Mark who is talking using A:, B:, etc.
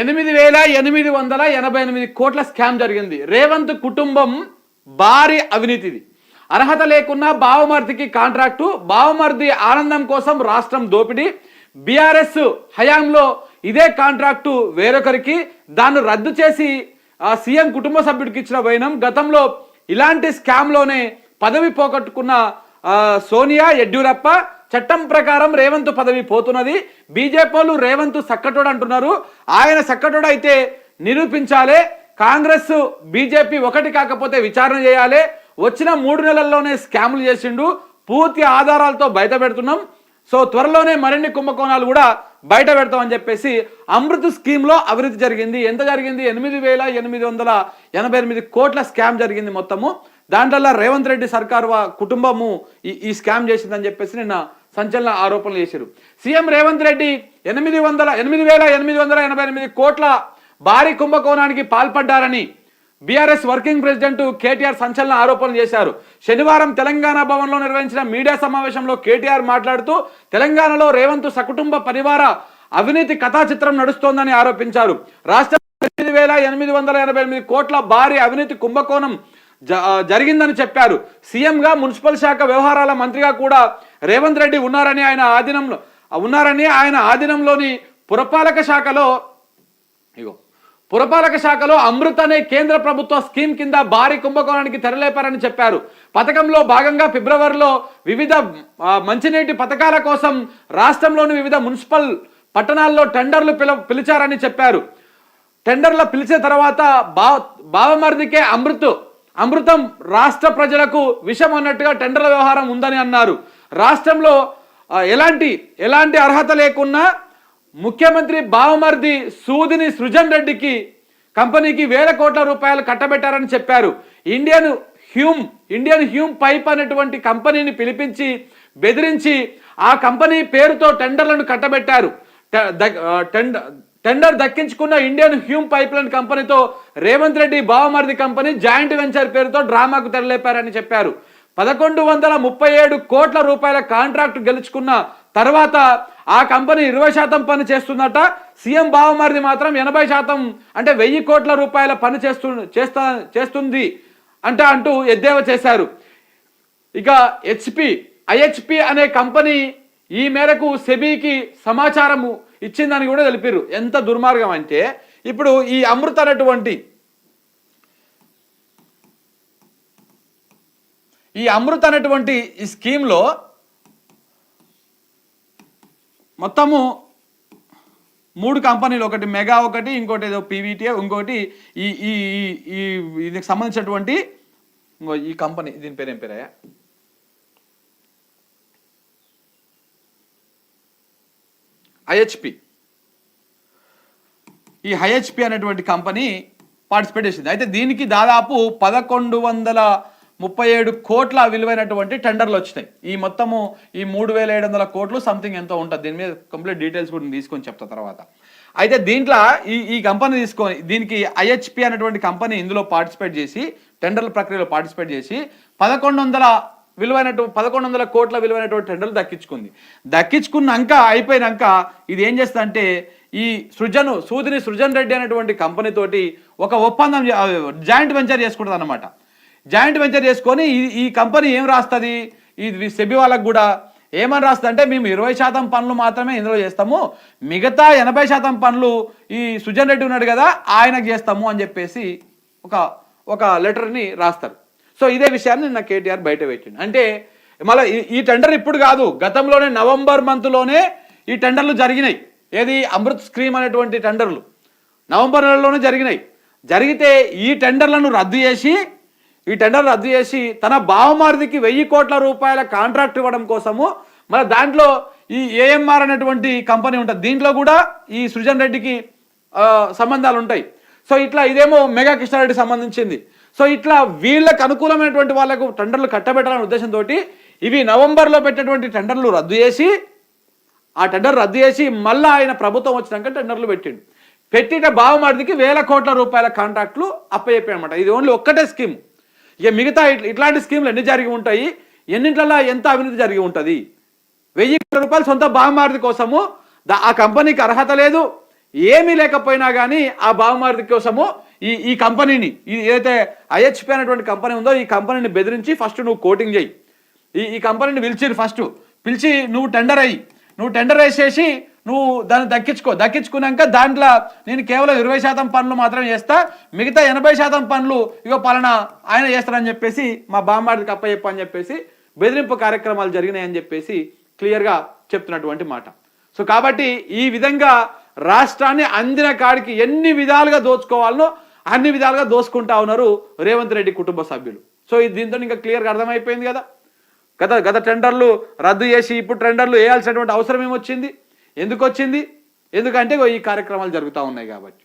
A: ఎనిమిది వేల ఎనిమిది వందల ఎనభై ఎనిమిది కోట్ల స్కామ్ జరిగింది. రేవంత్ కుటుంబం భారీ అవినీతిది. అర్హత లేకున్నా బావమర్దికి కాంట్రాక్టు బావమర్ది ఆనందం కోసం రాష్ట్రం దోపిడీ. బీఆర్ఎస్ హయాంలో ఇదే కాంట్రాక్టు వేరొకరికి. దాన్ని రద్దు చేసి సీఎం కుటుంబ సభ్యుడికి ఇచ్చిన వైనం. గతంలో ఇలాంటి స్కామ్లోనే పదవి పోగొట్టుకున్న సోనియా యడ్యూరప్ప చట్టం ప్రకారం రేవంత్ పదవి పోతున్నది. బీజేపీలు రేవంత్ సక్కటోడు అంటున్నారు. ఆయన సక్కటోడు అయితే నిరూపించాలి. కాంగ్రెస్ బీజేపీ ఒకటి కాకపోతే విచారణ చేయాలి. వచ్చిన మూడు నెలల్లోనే స్కాములు చేసిండు. పూర్తి ఆధారాలతో బయట పెడుతున్నాం. సో త్వరలోనే మరిన్ని కుంభకోణాలు కూడా బయట పెడతామని చెప్పేసి అమృత్ స్కీమ్లో అభివృద్ధి జరిగింది. ఎంత జరిగింది? ఎనిమిది వేల ఎనిమిది వందల ఎనభై ఎనిమిది కోట్ల స్కామ్ జరిగింది మొత్తము. దాంట్లో రేవంత్ రెడ్డి సర్కార్ కుటుంబము ఈ ఈ స్కామ్ చేసిందని చెప్పేసి నిన్న సంచలన ఆరోపణలు చేశారు. సీఎం రేవంత్ రెడ్డి ఎనిమిది వందల ఎనిమిది వేల ఎనిమిది వందల ఎనభై ఎనిమిది కోట్ల భారీ కుంభకోణానికి పాల్పడ్డారని బీఆర్ఎస్ వర్కింగ్ ప్రెసిడెంట్ కేటీఆర్ సంచలన ఆరోపణలు చేశారు. శనివారం తెలంగాణ భవన్లో నిర్వహించిన మీడియా సమావేశంలో కేటీఆర్ మాట్లాడుతూ తెలంగాణలో రేవంత్ సకుటుంబ పరివార అవినీతి కథా చిత్రం నడుస్తోందని ఆరోపించారు. రాష్ట్ర ఎనిమిది వేల ఎనిమిది వందల ఎనభై ఎనిమిది కోట్ల భారీ అవినీతి కుంభకోణం జ- జరిగిందని చెప్పారు. సీఎంగా మున్సిపల్ శాఖ వ్యవహారాల మంత్రిగా కూడా రేవంత్ రెడ్డి ఉన్నారని ఆయన ఆధీనంలో ఉన్నారని ఆయన ఆధీనంలోని పురపాలక శాఖలో ఇగో పురపాలక శాఖలో అమృత్ అనే కేంద్ర ప్రభుత్వ స్కీమ్ కింద భారీ కుంభకోణానికి తెరలేపారని చెప్పారు. పథకంలో భాగంగా ఫిబ్రవరిలో వివిధ మంచినీటి పథకాల కోసం రాష్ట్రంలోని వివిధ మున్సిపల్ పట్టణాల్లో టెండర్లు పిల పిలిచారని చెప్పారు. టెండర్ల పిలిచిన తర్వాత బా బావమరిదికే అమృత్ అమృతం రాష్ట్ర ప్రజలకు విషం అన్నట్టుగా టెండర్ల వ్యవహారం ఉందని అన్నారు. రాష్ట్రంలో ఎలాంటి ఎలాంటి అర్హత లేకున్నా ముఖ్యమంత్రి బావమర్ది సూదిని సృజన్ రెడ్డికి కంపెనీకి వేల కోట్ల రూపాయలు కట్టబెట్టారని చెప్పారు. Indian Hume Indian Hume pipe అనేటువంటి కంపెనీని పిలిపించి బెదిరించి ఆ కంపెనీ పేరుతో టెండర్లను కట్టబెట్టారు. టెండర్ దక్కించుకున్న ఇండియన్ హ్యూమ్ పైప్ లైన్ కంపెనీతో రేవంత్ రెడ్డి బావమర్ది కంపెనీ జాయింట్ వెంచర్ పేరుతో డ్రామాకు తెరలేపారని చెప్పారు. పదకొండు వందల ముప్పై ఏడు కోట్ల రూపాయల కాంట్రాక్ట్ గెలుచుకున్న తర్వాత ఆ కంపెనీ ఇరవై శాతం పని చేస్తుందట. సీఎం బావమరిది మాత్రం ఎనభై శాతం అంటే వెయ్యి కోట్ల రూపాయల పని చేస్తు చేస్తా చేస్తుంది అంటే అంటూ ఎద్దేవా చేశారు. ఇక హెచ్పి ఐహెచ్పి అనే కంపెనీ ఈ మేరకు సెబీకి సమాచారము ఇచ్చిందని కూడా తెలిపారు ఎంత దుర్మార్గం అంటే ఇప్పుడు ఈ అమృత అనేటువంటి ఈ అమృత్ అనేటువంటి ఈ స్కీమ్లో మొత్తము మూడు కంపెనీలు ఒకటి మెగా ఒకటి ఇంకోటి ఏదో పీవీటీఏ ఇంకోటి ఈ ఈ ఈ- దీనికి సంబంధించినటువంటి ఈ కంపెనీ దీని పేరు ఏం పేరయ్యా? ఐహెచ్పి. ఈ హెచ్పి అనేటువంటి కంపెనీ పార్టిసిపేట్ చేసింది. అయితే దీనికి దాదాపు పదకొండు వందల ముప్పై ఏడు కోట్ల విలువైనటువంటి టెండర్లు వచ్చినాయి. ఈ మొత్తము ఈ మూడు వేల ఏడు వందల కోట్లు సంథింగ్ ఎంతో ఉంటుంది. దీని మీద కంప్లీట్ డీటెయిల్స్ కూడా తీసుకొని చెప్తా తర్వాత. అయితే దీంట్లో ఈ ఈ కంపెనీ తీసుకొని దీనికి ఐహెచ్పి అనేటువంటి కంపెనీ ఇందులో పార్టిసిపేట్ చేసి టెండర్ల ప్రక్రియలో పార్టిసిపేట్ చేసి పదకొండు వందల విలువైనటు పదకొండు వందల కోట్ల విలువైనటువంటి టెండర్లు దక్కించుకుంది. దక్కించుకున్నాక అయిపోయినాక ఇది ఏం చేస్తా అంటే ఈ సృజను సూదిని సృజన్ రెడ్డి అనేటువంటి కంపెనీ తోటి ఒక ఒప్పందం జాయింట్ వెంచర్ చేసుకుంటుంది అనమాట జాయింట్ వెంచర్ చేసుకొని ఈ ఈ కంపెనీ ఏం రాస్తుంది? ఇది సెబి వాళ్ళకు కూడా ఏమని రాస్తుంది అంటే మేము ఇరవై శాతం పనులు మాత్రమే ఇందులో చేస్తాము. మిగతా ఎనభై శాతం పనులు ఈ సుజన్ రెడ్డి ఉన్నాడు కదా ఆయనకు చేస్తాము అని చెప్పేసి ఒక ఒక లెటర్ని రాస్తారు. సో ఇదే విషయాన్ని నిన్న కేటీఆర్ బయట పెట్టిండు. అంటే మళ్ళీ ఈ టెండర్ ఇప్పుడు కాదు గతంలోనే నవంబర్ మంత్లోనే ఈ టెండర్లు జరిగినాయి. ఏది? అమృత్ స్క్రీమ్ అనేటువంటి టెండర్లు నవంబర్ నెలలోనే జరిగినాయి. జరిగితే ఈ టెండర్లను రద్దు చేసి ఈ టెండర్ రద్దు చేసి తన బావమారిదికి వెయ్యి కోట్ల రూపాయల కాంట్రాక్ట్ ఇవ్వడం కోసము మరి దాంట్లో ఈ ఏఎంఆర్ అనేటువంటి కంపెనీ ఉంటుంది. దీంట్లో కూడా ఈ సృజన్ రెడ్డికి సంబంధాలు ఉంటాయి. సో ఇట్లా ఇదేమో మెగా కృష్ణారెడ్డి సంబంధించింది. సో ఇట్లా వీళ్ళకి అనుకూలమైనటువంటి వాళ్ళకు టెండర్లు కట్టబెట్టాలనే ఉద్దేశంతో ఇవి నవంబర్లో పెట్టినటువంటి టెండర్లు రద్దు చేసి ఆ టెండర్ రద్దు చేసి మళ్ళీ ఆయన ప్రభుత్వం వచ్చినాక టెండర్లు పెట్టిండు. పెట్టిన బావమాడికి వేల కోట్ల రూపాయల కాంట్రాక్ట్లు అప్పచెప్పాయి అనమాట ఇది ఓన్లీ ఒక్కటే స్కీమ్. ఇక మిగతా ఇట్లాంటి స్కీమ్లు ఎన్ని జరిగి ఉంటాయి? ఎన్నింటిలో ఎంత అవినీతి జరిగి ఉంటుంది? వెయ్యి కోట్ల రూపాయలు సొంత బావమారిది కోసము ఆ కంపెనీకి అర్హత లేదు. ఏమీ లేకపోయినా కానీ ఆ బావమార్ది కోసము ఈ ఈ కంపెనీని ఏదైతే ఐహెచ్పి అనేటువంటి కంపెనీ ఉందో ఈ కంపెనీని బెదిరించి ఫస్ట్ నువ్వు కోటింగ్ చేయి. ఈ ఈ కంపెనీని పిలిచి ఫస్ట్. పిలిచి నువ్వు టెండర్ అయ్యి. నువ్వు టెండర్ వేసేసి నువ్వు దాన్ని దక్కించుకో. దక్కించుకున్నాక దాంట్లో నేను కేవలం ఇరవై శాతం పనులు మాత్రమే చేస్తా. మిగతా ఎనభై శాతం పనులు ఇగో పలానా ఆయన చేస్తారని చెప్పేసి మా బామ్మాడికి అప్ప చెప్పని అని చెప్పేసి బెదిరింపు కార్యక్రమాలు జరిగినాయని చెప్పేసి క్లియర్గా చెప్తున్నటువంటి మాట. సో కాబట్టి ఈ విధంగా రాష్ట్రాన్ని అందిన కాడికి ఎన్ని విధాలుగా దోచుకోవాలనో అన్ని విధాలుగా దోచుకుంటా ఉన్నారు రేవంత్ రెడ్డి కుటుంబ సభ్యులు. సో ఇది దీంతో ఇంకా క్లియర్గా అర్థమైపోయింది కదా. గత గత టెండర్లు రద్దు చేసి ఇప్పుడు టెండర్లు వేయాల్సినటువంటి అవసరం ఏమొచ్చింది? ఎందుకు వచ్చింది ఎందుకంటే ఈ కార్యక్రమాలు జరుగుతూ ఉన్నాయి కాబట్టి.